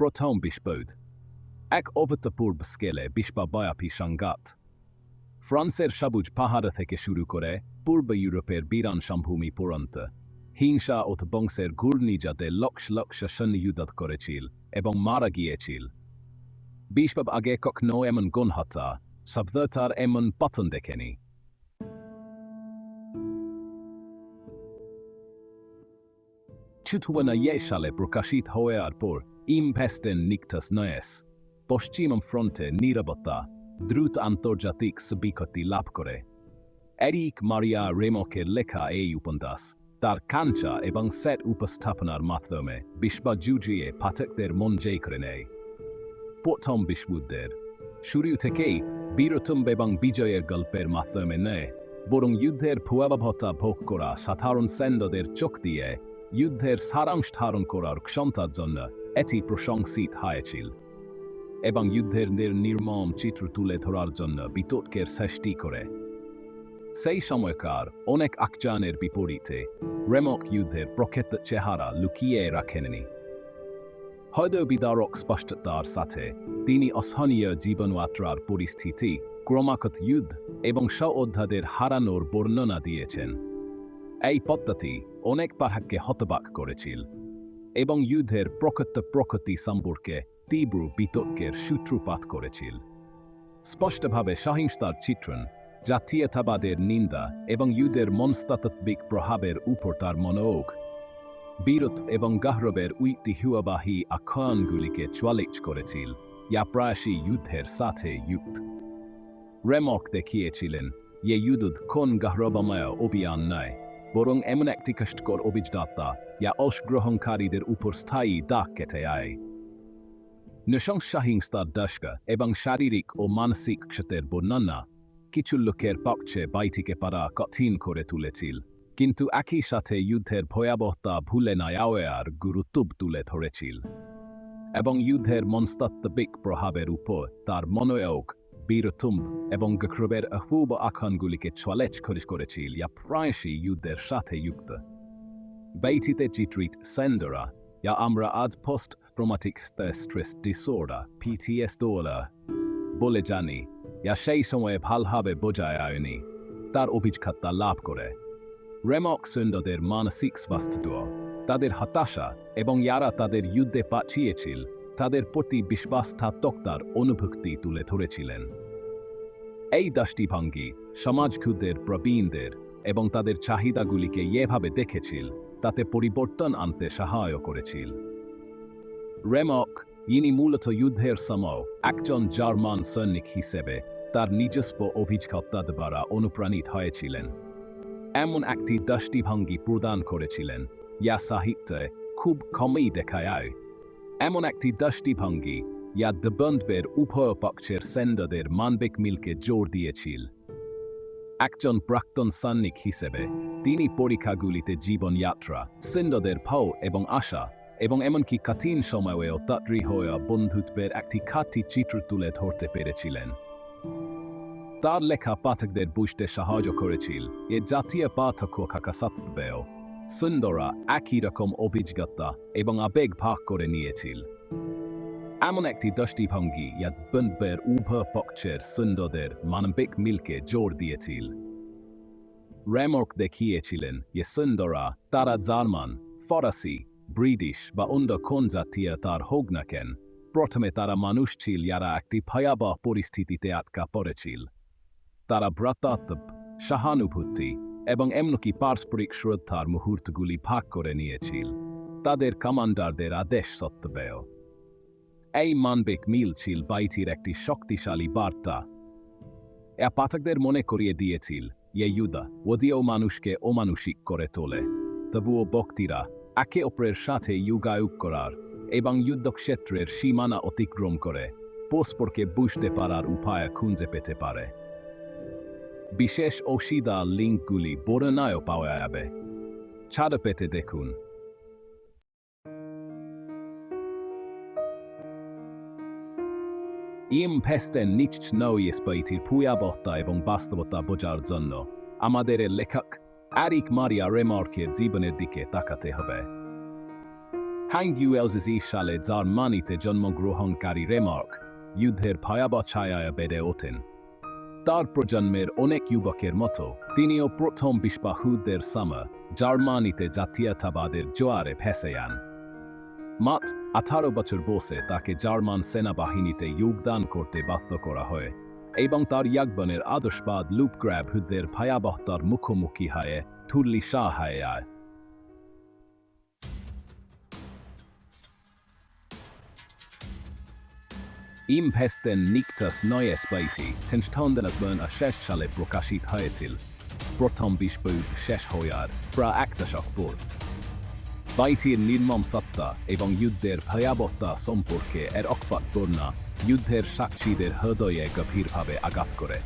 প্রথম বিশ্বযুদ্ধ এক অভূতপূর্ব স্কেলে বিশ্বব্যাপী সংঘাত। ফ্রান্সের সবুজ পাহাড় থেকে শুরু করে পূর্ব ইউরোপের বিরান সমভূমি পর্যন্ত হিংসা ও বংশের ঘূর্ণিজাতে লক্ষ লক্ষ সৈন্য করেছিল এবং মারা গিয়েছিল। বিশ্ব আগে কখনো এমন গণহত্যা, সভ্যতার এমন পতন দেখেনি। চুতুয়ানা সালে প্রকাশিত হওয়ার পর ইমভেস্টেন নিকটাস নয়েস পশ্চিম ফ্রন্টে নিরাপত্তা দ্রুত আন্তর্জাতিক স্বীকৃতি লাভ করে এরিক মারিয়া রেমকের লেখা এই উপন্যাস তার কাঞ্চা এবং সেট উপস্থাপনার মাধ্যমে বিশ্ব জুজিয়ে পাঠকদের মন জয় করে নেয় প্রথম বিশ্বযুদ্ধের শুরু থেকেই বীরতম এবং বিজয়ের গল্পের মাধ্যমে নেয় বরং যুদ্ধের ভয়াবহতা ভোগ করা সাধারণ সৈন্যদের চোখ দিয়ে যুদ্ধের সারাংশ ধারণ করার ক্ষমতার জন্য এটি প্রশংসিত হয়েছিল এবং যুদ্ধের নির্মম চিত্র তুলে ধরার জন্য বিতর্কের সৃষ্টি করে। সেই সময়কার অনেক আকজানের বিপরীতে রেমক যুদ্ধের প্রকৃত চেহারা লুকিয়ে রাখেননি। হয়তো বিদারক স্পষ্টতার সাথে তিনি অসহনীয় জীবনযাত্রার পরিস্থিতি, ক্রমাগত যুদ্ধ এবং সযোদ্ধাদের হারানোর বর্ণনা দিয়েছেন। এই পদ্ধতি অনেক পাহাককে হতবাক করেছিল। এবং যুদ্ধের প্রকৃত প্রকৃতি সম্পর্কে তীব্র বিতর্কের সূত্রপাত করেছিল। স্পষ্টভাবে সহিংসতার চিত্রণ, জাতীয়তাবাদের নিন্দা এবং যুদ্ধের মনস্তাত্ত্বিক প্রভাবের উপর তার মনোয়োগ। বীরত এবং গাহরবের ঐতিহ্যবাহী আখ্যানগুলিকে চ্যালেঞ্জ করেছিল ইয়া প্রায়শই যুদ্ধের সাথে যুক্ত। রেমক দেখিয়েছিলেন যে যুদ্ধ কোন গাহরবময় অভিযান নয় বরং এমন একটি কষ্টকর অভিজ্ঞতা ইয়া অংশগ্রহণকারীদের উপর স্থায়ী দাগ কেটে আয়। নৃশংসহিংসার দশক এবং শারীরিক ও মানসিক ক্ষতের বর্ণনা কিছু লোকের পক্ষে বাইটিকে পারা কঠিন করে তুলেছিল। কিন্তু একই সাথে যুদ্ধের ভয়াবহতা ভুলে না আর গুরুত্ব তুলে ধরেছিল। এবং যুদ্ধের মনস্তাত্ত্বিক প্রভাবের উপর তার মনোয়োগ বীরতুম্ব এবং গক্রবের অহুব আখানগুলিকে চ্যালেঞ্জ খরিজ করেছিল ইয়া প্রায়শই যুদ্ধের সাথে যুক্ত। বেইটিতে চিত্রিত সেন্ডরা ইয়া আমরা আজ post traumatic stress disorder PTS দোলা বলে জানি, ইয়া সেই সময়ে ভালভাবে বোঝায় আয়নি, তার অভিজ্ঞতা লাভ করে। রেমক সৈন্যদের মানসিক স্বাস্থ্য, তাদের হতাশা এবং ইয়ারা তাদের যুদ্ধে পাঠিয়েছিল। তাদের প্রতি বিশ্বাসঘাতকতার অনুভূতি তুলে ধরেছিলেন। এই দৃষ্টিভঙ্গি সমাজখুদের প্রবীণদের এবং তাদের চাহিদাগুলিকে এভাবে দেখেছিল, তাতে পরিবর্তন আনতে সহায় করেছিল। রেমক, ইনি মূলত যুদ্ধের সময় একজন জার্মান সৈনিক হিসেবে তার নিজস্ব অভিজ্ঞতা দ্বারা অনুপ্রাণিত হয়েছিলেন। এমন একটি দৃষ্টিভঙ্গি প্রদান করেছিলেন ইয়া সাহিত্যে খুব কমই দেখা যায়। এমন একটি দৃষ্টিভঙ্গি ইয়া দবন্ধবের উভয় পক্ষের সেন্ডদের মানবিক মিলকে জোর দিয়েছিল। একজন প্রাক্তন সৈনিক হিসেবে, তিনি পরীক্ষাগুলিতে জীবনযাত্রা সিন্ধদের ভাও এবং আশা, এবং এমনকি কঠিন সময়েও তাত্রি হয়ে বন্ধুত্বের একটি খাতি চিত্র তুলে ধরতে পেরেছিলেন। তার লেখা পাঠকদের বুঝতে সাহায্য করেছিল, এ জাতীয় পাঠক থাকা সত্ত্বেও সুন্দরা একই রকম অভিজ্ঞতা এবং আবেগ ভাগ করে নিয়েছিল। এমন একটি দৃষ্টিভঙ্গি ইয়া উভয় পক্ষের সুন্দরদের মানবিক মিলকে জোর দিয়েছিল। রেমর্ক দেখিয়েছিলেন যে সুন্দরা তারা জার্মান, ফরাসি, ব্রিটিশ বা অন্য কোন জাতীয় তার হোক না কেন, প্রথমে তারা মানুষ ছিল, যারা একটি ভয়াবহ পরিস্থিতিতে আটকা পড়েছিল। তারা ভ্রাতাত্ব সহানুভূতি এবং এমনকি পারস্পরিক শ্রদ্ধার মুহূর্তগুলি ভাগ করে নিয়েছিল। তাদের কমান্ডারদের আদেশ সত্ত্বেও। এই মানবিক মিল ছিল বাইটির একটি শক্তিশালী বার্তা। এ পাঠকদের মনে করিয়ে দিয়েছিল ইয়ে ইউদা, ওদিও মানুষকে অমানুষিক করে তোলে। তবুও বক্তিরা একে অপরের সাথে যুগায়ুগ করার এবং যুদ্ধক্ষেত্রের সীমানা অতিক্রম করে, পরস্পরকে বুঝতে পারার উপায় খুঁজে পেতে পারে। বিশেষ অসিদা লিঙ্কগুলি বর্ণনায়ও পাওয়া যাবে। ছাড় পেতে দেখুন। ইম ভেস্টেন নিচ নৌয়েসপাইটির ভূয়াবহতা এবং বাস্তবতা বোঝার জন্য। আমাদের লেখক অ্যারিক মারিয়া রেমার্কের জীবনের দিকে তাকাতে হবে। হ্যাংগুয়েলজি সালে জার্মানিতে জন্মগ্রহণকারী রেমার্ক, যুদ্ধের ভয়াবহ ছায়ায় বেড়ে ওঠেন। তার প্রজন্মের অনেক যুবকের মতো, তিনিও প্রথম বিশ্বযুদ্ধের সময় জার্মানিতে জাতীয়তাবাদের জোয়ারে ভেসে যান মাত আঠারো বছর বসে তাকে জার্মান সেনাবাহিনীতে যোগদান করতে বাধ্য করা হয় এবং তার ইয়াকবনের আদর্শবাদ লুপগ্র্যাব যুদ্ধের ভয়াবহতার মুখোমুখি হয়ে, থুল্লি শাহ হয়ে আয়। Im Hesten Niktas Neues Beiti, och শেষ সালে প্রকাশিত হয়েছিল প্রথম বিশ্বযুদ্ধ শেষ হওয়ার প্রায় একটা শকপুর বাইটির নির্মম সত্তা এবং যুদ্ধের ভয়াবহতা সম্পর্কে এর অকপাত বর্ণা যুদ্ধের সাক্ষীদের হৃদয়ে গভীরভাবে আঘাত করে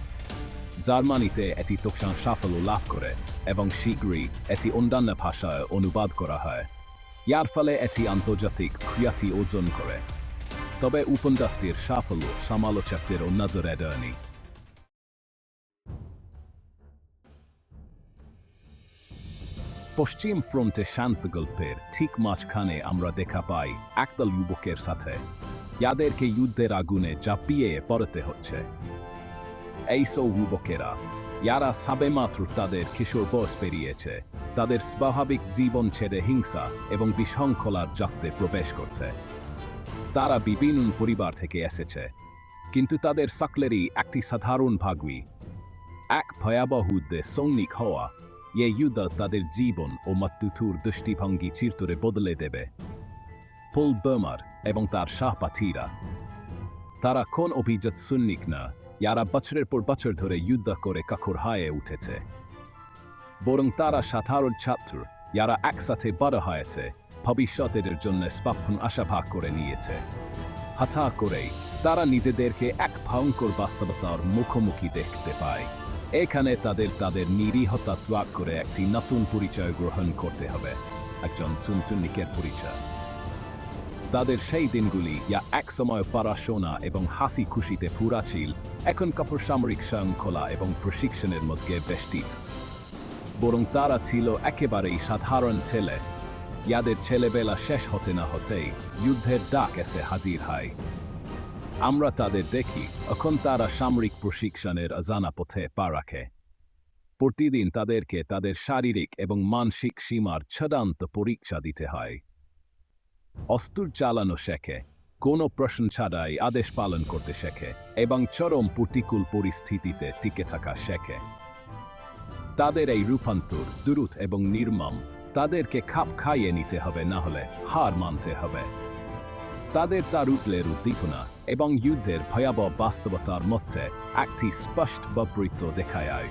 জার্মানিতে এটি তোকসান সাফল্য লাভ করে এবং শীঘ্রই এটি অন্যান্য ভাষায় অনুবাদ করা হয় ইয়ার ফলে এটি আন্তর্জাতিক খ্যাতি অর্জন করে তবে উপন্যাসটির সাফল্য সমালোচকদের নজরে দেয়নি। পশ্চিম ফ্রন্টে শান্ত গল্পের ঠিক মাঝখানে আমরা দেখা পাই একদল যুবকের সাথে। যাদেরকে যুদ্ধের আগুনে চাপিয়ে পড়তে হচ্ছে। এই সব যুবকেরা, যারা সাবেমাত্র তাদের কিশোর বয়স পেরিয়েছে, তাদের স্বাভাবিক জীবন ছেড়ে হিংসা এবং বিশৃঙ্খলার জগতে প্রবেশ করছে। তারা বিভিন্ন পরিবার থেকে এসেছে। কিন্তু তাদের সকলেরই একটি সাধারণ ভাগই এক ভয়াবহ সৈনিক হওয়া যুদ্ধ তাদের জীবন ও মৃত্যুর দৃষ্টিভঙ্গি চিরতরে বদলে দেবে। পুল বার্মার এবং তার শাহপাথীরা তারা কোন অভিজাত সৈনিক না, যারা বছরের পর বছর ধরে যুদ্ধ করে কাকুর হায়ে উঠেছে। বরং তারা সাধারণ ছাত্র, যারা একসাথে বড় হয়েছে। ভবিষ্যতের জন্য স্পাপন আশাভাগ করে নিয়েছে। হঠা করেই তারা নিজেদেরকে এক ভয়ঙ্কর বাস্তবতার মুখোমুখি দেখতে পায়। এখানে তাদের তাদের নিরীহতা ত্যাগ করে একটি নতুন পরিচয় গ্রহণ করতে হবে। একজন সুনচুনিকের পরিচয়। তাদের সেই দিনগুলি যা একসময় পড়াশোনা এবং হাসি খুশিতে পুরা ছিল, এখন কাপড় সামরিক শৃঙ্খলা এবং প্রশিক্ষণের মধ্যে বেষ্টিত। বরং তারা ছিল একেবারেই সাধারণ ছেলে যাদের ছেলেবেলা শেষ হতে না হতেই যুদ্ধের ডাক এসে হাজির হয়। আমরা তাদের দেখি, এখন তারা সামরিক প্রশিক্ষণের অজানা পথে পা রাখে। প্রতিদিন তাদেরকে তাদের শারীরিক এবং মানসিক সীমার ছদান্ত পরীক্ষা দিতে হয়। অস্ত্র চালানো শেখে, কোনো প্রশ্ন ছাড়াই আদেশ পালন করতে শেখে এবং চরম প্রতিকূল পরিস্থিতিতে টিকে থাকা শেখে। তাদের এই রূপান্তর দ্রুত এবং নির্মম। তাদেরকে খাপ খাইয়ে নিতে হবে, না হলে হার মানতে হবে। তাদের তার উঠলের উদ্দীপনা এবং যুদ্ধের ভয়াবহ বাস্তবতার মধ্যে একটি স্পষ্ট বৈপরীত্য দেখায়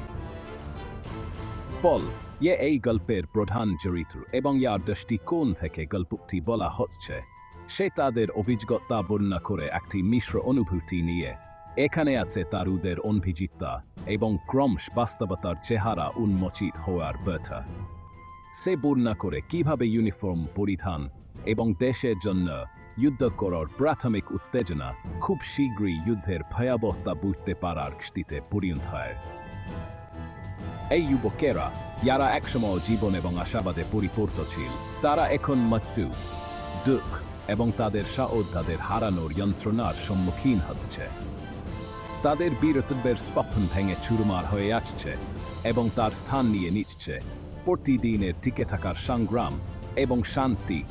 পল ইয়ে এই গল্পের প্রধান চরিত্র এবং ইয়ার দৃষ্টিকোণ থেকে গল্পটি বলা হচ্ছে? সে তাদের অভিজ্ঞতা বর্ণনা করে একটি মিশ্র অনুভূতি নিয়ে। এখানে আছে তার উদের অনভিজিতা এবং ক্রমশ বাস্তবতার চেহারা উন্মোচিত হওয়ার ব্যথা। সে বর্ণনা করে কীভাবে ইউনিফর্ম পরিধান এবং দেশের জন্য যুদ্ধ করার প্রাথমিক উত্তেজনা খুব শীঘ্রই যুদ্ধের ভয়াবহতা বুঝতে পারার স্থিতিতে পরিণত হয়। এই যুবকেরা যারা একসময় জীবন এবং আশাবাদে পরিপূর্ত ছিল, তারা এখন মৃত্যু, দুঃখ এবং তাদের সাহোদ্ধাদের হারানোর যন্ত্রণার সম্মুখীন হচ্ছে। তাদের বীরত্বের স্বপ্ন ভেঙে চুরমার হয়ে আসছে এবং তার স্থান নিয়ে নিচ্ছে। প্রতিদিনের টিকে থাকার সংগ্রাম এবং শান্তি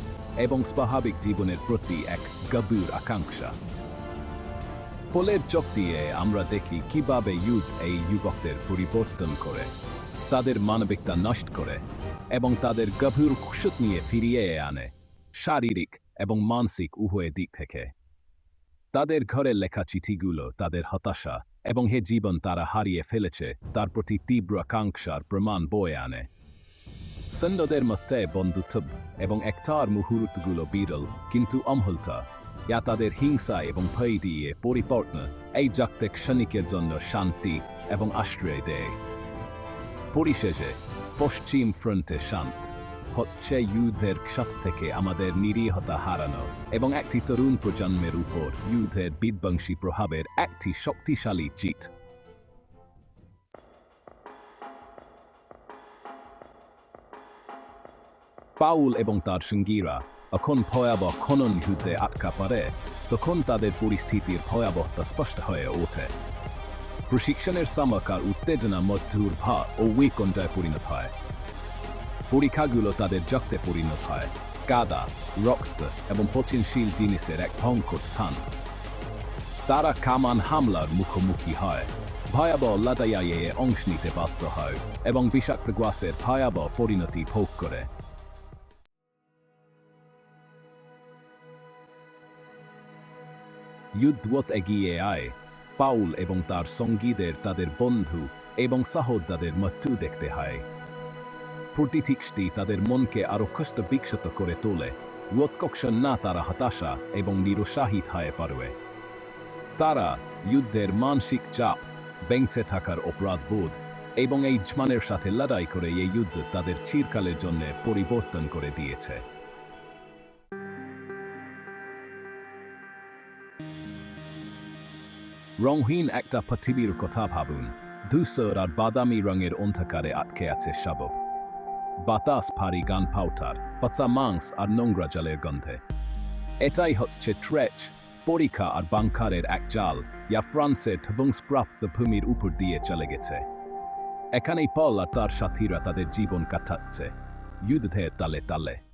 এবং স্বাভাবিক জীবনের প্রতি এক গভীর আকাঙ্ক্ষা। ফলের চোখ দিয়ে আমরা দেখি কীভাবে ইউথ এই যুবকদের পরিবর্তন করে, তাদের মানবিকতা নষ্ট করে এবং তাদের গভীর খুশত নিয়ে ফিরিয়ে আনে শারীরিক এবং মানসিক উভয় দিক থেকে। তাদের ঘরে লেখা চিঠিগুলো তাদের হতাশা এবং হে জীবন তারা হারিয়ে ফেলেছে, তার প্রতি তীব্র আকাঙ্ক্ষার প্রমাণ বয়ে আনে। সন্ধ্যদের মধ্যে বন্ধুত্ব এবং একটার মুহূর্তগুলো বিরল, কিন্তু অমহলতা ইয়া তাদের হিংসা এবং ভয় দিয়ে পরিপূর্ণ। এই জাগতিক ক্ষণিকের জন্য শান্তি এবং আশ্রয় দেয়। পরিশেষে, পশ্চিম ফ্রন্টে শান্ত। হচ্ছে যুদ্ধের ক্ষত থেকে আমাদের নিরীহতা হারানো এবং একটি তরুণ প্রজন্মের উপর যুদ্ধের বিধ্বংসী প্রভাবের একটি শক্তিশালী চিট পাউল এবং তার সঙ্গীরা এখন ভয়াবহ খনন যুদ্ধে আটকা পড়ে তখন তাদের পরিস্থিতির ভয়াবহতা স্পষ্ট হয়ে ওঠে প্রশিক্ষণের সামকার উত্তেজনা মধ্যুর ভা ও উইকণ্ঠায় পরিণত হয় পরীক্ষাগুলো তাদের জগতে পরিণত হয় কাদা রক্ত এবং পচনশীল জিনিসের এক ভয়ঙ্কর স্থান তারা কামান হামলার মুখোমুখি হয় ভয়াবহ লড়াইয়ে অংশ নিতে বাধ্য হয় এবং বিষাক্ত গ্যাসের ভয়াবহ পরিণতি ভোগ করে যুদ্ধত এগিয়ে আয় পাউল এবং তার সঙ্গীদের তাদের বন্ধু এবং সহোদরদের মৃত্যু দেখতে হয়। প্রতিটিক্সটি তাদের মনকে আরও কষ্ট বিক্ষত করে তোলে। উৎকর্ষণ না তারা হতাশা এবং নিরুৎসাহিত হয়ে পারবে তারা যুদ্ধের মানসিক চাপ, বেঁচে থাকার অপরাধ বোধ এবং এই জমানের সাথে লড়াই করে এই যুদ্ধ তাদের চিরকালের জন্য পরিবর্তন করে দিয়েছে। রংহীন একটা পৃথিবীর কথা ভাবুন। ধূসর আর বাদামি রঙের অন্ধকারে আটকে আছে শাবক। বাতাস, ভারী গান পাউটার পচা মাংস আর নোংরা জলের গন্ধে। এটাই হচ্ছে ট্রেচ, পরীক্ষা আর বাংকারের এক জাল ইয়া ফ্রান্সের ধ্বংসপ্রাপ্ত ভূমির উপর দিয়ে চলে গেছে। এখানেই পল আর তার সাথীরা তাদের জীবন কাটাচ্ছে। যুদ্ধের তালে তালে।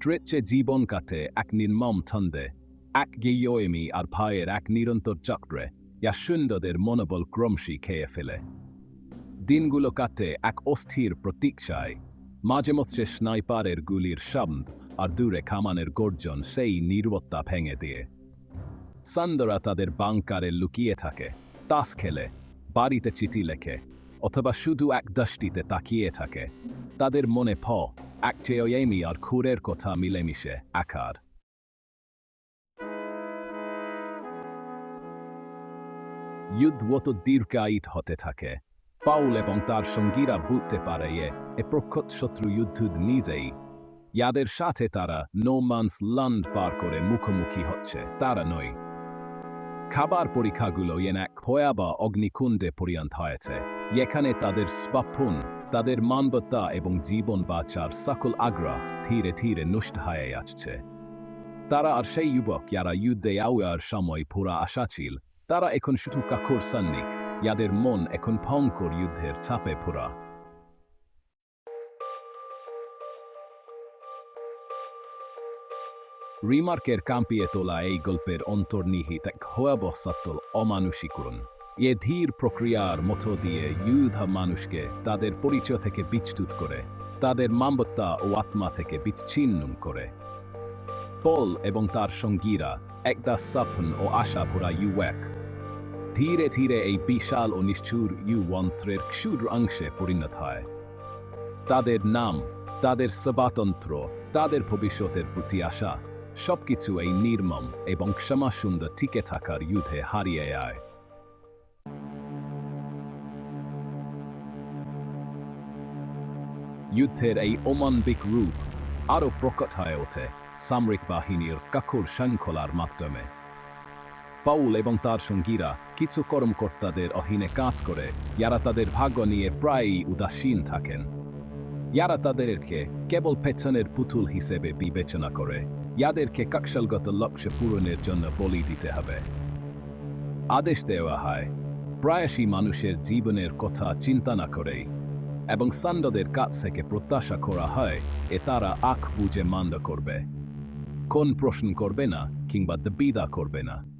ট্রেচে জীবন কাটে এক নির্মম ছন্দে এক গেয়মি আর ভয়ের এক নিরন্তর চক্রে ইয়া সুন্দরদের মনোবল ক্রমশই খেয়ে ফেলে দিনগুলো কাটে এক অস্থির প্রতীক্ষায় মাঝে মধ্যে স্নাইপারের গুলির শব্দ আর দূরে কামানের গর্জন সেই নির্বত্তা ভেঙে দিয়ে সান্দরা তাদের বাংকারে লুকিয়ে থাকে তাস খেলে বাড়িতে চিঠি লেখে অথবা শুধু এক দৃষ্টিতে তাকিয়ে থাকে তাদের মনে ভ এক আর খুরের কথা মিলেমিশে আকার যুদ্ধ দীর্ঘায়িত হতে থাকে পাউল এবং তার সঙ্গীরা বুঝতে পারে এ প্রখ্যাত শত্রু যুদ্ধ নিজেই ইয়াদের সাথে তারা নো নোমান্স লান্ড পার করে মুখোমুখি হচ্ছে তারা নয় খাবার পরীক্ষাগুলো এন এক ভয়াবহ অগ্নিকুণ্ডে পরিণত হয়েছে এখানে তাদের স্বাপন তাদের মানবতা এবং জীবন বাঁচার সকল আগ্রহ ধীরে ধীরে নষ্ট হয়ে আসছে। তারা আর সেই যুবক যারা যুদ্ধে আওয়ার সময় পুরা আশা ছিল, তারা এখন শুধু কাকুর সন্নিক, যাদের মন এখন ভয়ঙ্কর যুদ্ধের ছাপে পুরা। রিমার্কের কাম্পিয়ে তোলা এই গল্পের অন্তর্নিহিত এক ভয়াবহ সত্য অমানুষীকরণ। এ ধীর প্রক্রিয়ার মতো দিয়ে যুদ্ধ মানুষকে তাদের পরিচয় থেকে বিচ্যুত করে, তাদের মানবতা ও আত্মা থেকে বিচ্ছিন্ন করে। পল এবং তার সঙ্গীরা একদা স্বপ্ন ও আশা ভরা এক ধীরে ধীরে এই বিশাল ও নিষ্ঠুর ইউ যন্ত্রের ক্ষুদ্র অংশে পরিণত হয়। তাদের নাম, তাদের সবাতন্ত্র তাদের ভবিষ্যতের প্রতি আশা, সবকিছু এই নির্মম এবং ক্ষমা সুন্দর টিকে থাকার যুদ্ধে হারিয়ে যায় যুদ্ধের এই অমানবিক রূপ আরও প্রকট হয়ে ওঠে সামরিক বাহিনীর কাকুর শৃঙ্খলার মাধ্যমে পাউল এবং তার সঙ্গীরা কিছু কর্মকর্তাদের অধীনে কাজ করে যারা তাদের ভাগ্য নিয়ে প্রায়ই উদাসীন থাকেন যারা তাদেরকে কেবল পেছনের পুতুল হিসেবে বিবেচনা করে যাদেরকে কৌশলগত লক্ষ্য পূরণের জন্য বলি দিতে হবে আদেশ দেওয়া হয় প্রায়শই মানুষের জীবনের কথা চিন্তা না করেই এবং সান্ডদের কাছ থেকে প্রত্যাশা করা হয়, এ তারা আখ বুঝে মান্য করবে। কোন প্রশ্ন করবে না, কিংবা দাবিদা করবে না।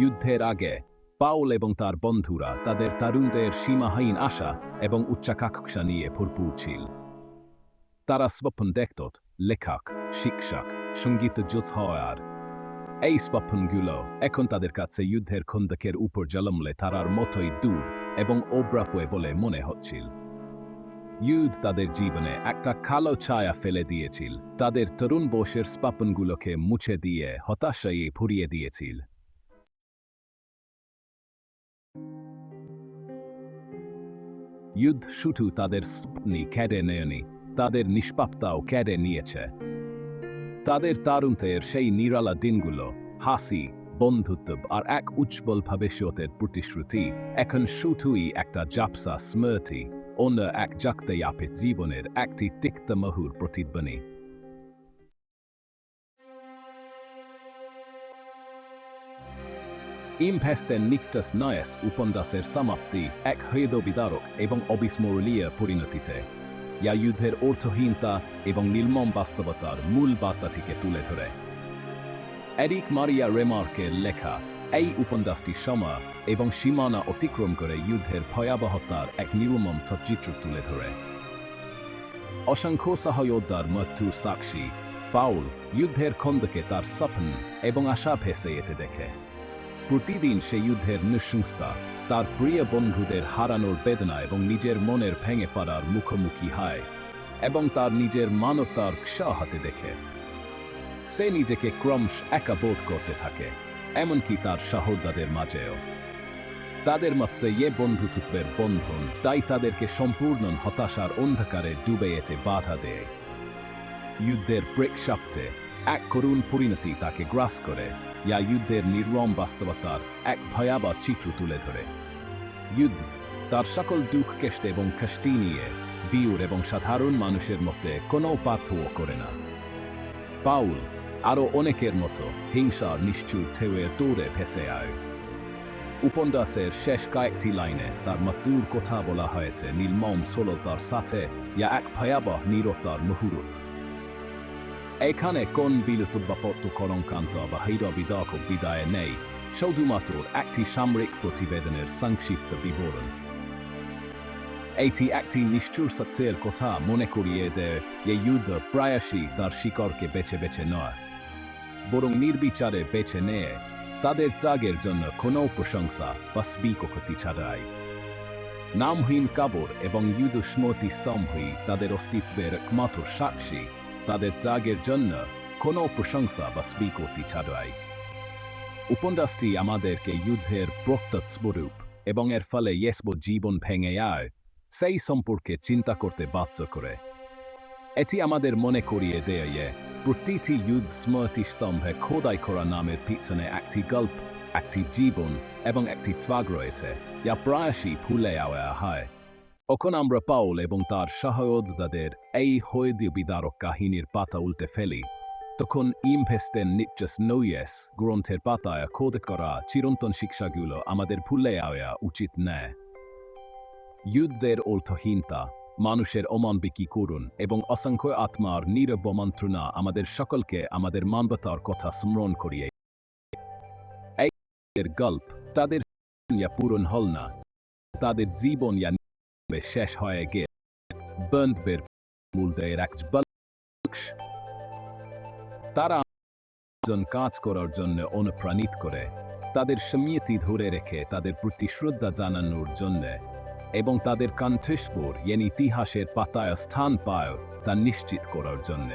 যুদ্ধের আগে, পাউল এবং তার বন্ধুরা তাদের তারুণদের সীমাহীন আশা এবং উচ্চাকাঙ্ক্ষা নিয়ে ভরপুর ছিল। তারা স্বপ্ন দেখত, লেখক, শিক্ষক সংগীত যোজ হওয়ার। এই স্বপ্নগুলো এখন তাদের কাছে যুদ্ধের খন্দকের উপর জলমলে তারার মতোই দূর এবং অব্রাপয় বলে মনে হচ্ছিল। যুদ্ধ তাদের জীবনে একটা কালো ছায়া ফেলে দিয়েছিল। তাদের তরুণ বয়সের স্বপ্নগুলোকে মুছে দিয়ে হতাশায় ভরিয়ে দিয়েছিল। যুদ্ধ শুধু তাদের স্বপ্নি কেড়ে নেয়নি, তাদের নিষ্পাপতাও কেড়ে নিয়েছে। তাদের তারুণতের সেই নিরালা দিনগুলো, হাসি, বন্ধুত্ব আর এক উজ্জ্বল ভবিষ্যতের প্রতিশ্রুতি, এখন শুধুই একটা জাপসা স্মৃতি, অন্য এক জাগতেয়াপিত জীবনের একটি তিক্ত মহুর প্রতিধ্বনি। ইমভেস্টেন নিকটাস নয়েস উপন্যাসের সমাপ্তি এক হৃদ বিদারক এবং অবিস্মরণীয় পরিণতিতে। ইয়া যুদ্ধের অর্থহীনতা এবং নির্মম বাস্তবতার মূল বার্তাটিকে তুলে ধরে। এরিক মারিয়া রেমার্কের লেখা এই উপন্যাসটি সময় এবং সীমানা অতিক্রম করে যুদ্ধের ভয়াবহতার এক নির্মম চিত্র তুলে ধরে। অসংখ্য সহযোদ্ধার মৃত্যুর সাক্ষী পাউল যুদ্ধের খন্দকে তার স্বপ্ন এবং আশা ভেসে এতে দেখে। প্রতিদিন সে যুদ্ধের নৃশংসতা, তার প্রিয় বন্ধুদের হারানোর বেদনা এবং নিজের মনের ভেঙে পড়ার মুখোমুখি হয়, এবং তার নিজের মানবতার হতে দেখে। সে নিজেকে ক্রমশ একা বোধ করতে থাকে, এমনকি তার সহোদরদের মাঝেও। তাদের মধ্যে এ বন্ধুত্বের বন্ধন, তাই তাদেরকে সম্পূর্ণ হতাশার অন্ধকারে ডুবে যেতে বাধা দেয়। যুদ্ধের প্রেক্ষাপটে এক করুণ পরিণতি তাকে গ্রাস করে। ইয়া যুদ্ধের নির্মম বাস্তবতার এক ভয়াবহ চিত্র তুলে ধরে। যুদ্ধ তার সকল দুঃখ, কেষ্ট এবং কষ্টি নিয়ে বিউর এবং সাধারণ মানুষের মধ্যে কোনো পার্থক্য করে না। পাউল আরও অনেকের মতো হিংসা, নিষ্ঠুর ঠেউয়ে দৌড়ে ভেসে আয়। উপন্যাসের শেষ কয়েকটি লাইনে তার মৃত্যুর কথা বলা হয়েছে, নির্মম সলতার সাথে, ইয়া এক ভয়াবহ নিরতার মুহূর্ত। এখানে কোন বিলুতুব্বাপত্য কলঙ্কান্ত বা হৈরবিদক বিদায় নেই শুধুমাত্র একটি সামরিক প্রতিবেদনের সংক্ষিপ্ত বিবরণ এটি একটি নিষ্ঠুর সত্যের কথা মনে করিয়ে দেয় যে যুদ্ধ প্রায়শই তার শিকড়কে বেছে বেছে নয় বরং নির্বিচারে বেছে নেয় তাদের ত্যাগের জন্য কোনো প্রশংসা বা স্বীকৃতি ছাড়াই নামহীন কাবর এবং যুদ্ধ স্মৃতি স্তম্ভই তাদের অস্তিত্বের একমাত্র সাক্ষী তাদের ত্যাগের জন্য কোনো প্রশংসা বা স্বীকৃতি ছাড়াই। উপন্যাসটি আমাদেরকে যুদ্ধের প্রত্যৎ স্বরূপ এবং এর ফলে ইয়েসব জীবন ভেঙে আয়, সেই সম্পর্কে চিন্তা করতে বাধ্য করে। এটি আমাদের মনে করিয়ে দেয় প্রতিটি যুদ্ধ স্মৃতি স্তম্ভে খোদাই করা নামের পিছনে একটি গল্প, একটি জীবন এবং একটি ত্যাগ রয়েছে, যা প্রায়শই ভুলে আওয়া হয়। এখন আমরা পাউল এবং তার সহযোদ্ধাদের এই হয়দি বিদারক কাহিনীর পাতা উল্টে ফেলি, তখন ইমভেস্টেন নিচস নইয়েস গ্রন্থের পাতায় খোদ করা চিরন্তন শিক্ষাগুলো আমাদের ভুলে যাওয়া উচিত নয়। যুদ্ধের অর্থহীনতা মানুষের অমানবিকী করুন এবং অসংখ্য আত্মার নীরব মন্ত্রণা আমাদের সকলকে আমাদের মানবতার কথা স্মরণ করিয়ে এই গল্প তাদের পূরণ হল না, তাদের জীবন ইয়া শেষ হয়ে গে বন্ধবের মূলদের এক তারা কাজ করার জন্য অনুপ্রাণিত করে। তাদের সমিতি ধরে রেখে তাদের প্রতি শ্রদ্ধা জানানোর জন্য এবং তাদের কণ্ঠস্বর যেন ইতিহাসের পাতায় স্থান পায় তা নিশ্চিত করার জন্য।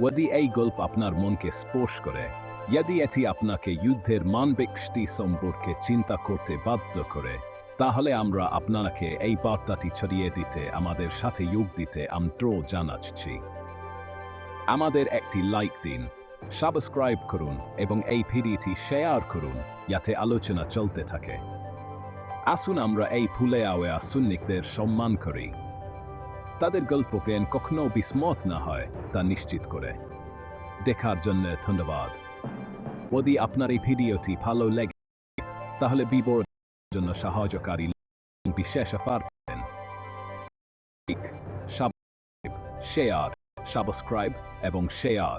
যদি এই গল্প আপনার মনকে স্পর্শ করে, যদি এটি আপনাকে যুদ্ধের মানবিকটি সম্পর্কে চিন্তা করতে বাধ্য করে তাহলে আমরা আপনাকে এই বার্তাটি ছড়িয়ে দিতে, আমাদের সাথে যোগ দিতে আমন্ত্রণ জানাচ্ছি। আমাদের একটি লাইক দিন, সাবস্ক্রাইব করুন এবং এই ভিডিওটি শেয়ার করুন, যাতে আলোচনা চলতে থাকে। আসুন আমরা এই ফুলে আওয়া সুন্নিকদের সম্মান করি। তাদের গল্প ফেন কখনো বিস্মত না হয়, তা নিশ্চিত করে। দেখার জন্য ধন্যবাদ। যদি আপনার এই ভিডিওটি ভালো লেগে, তাহলে বিবরণ জন্য সাহায্যকারী বিশেষ অফার পাবেন। শেয়ার সাবস্ক্রাইব এবং শেয়ার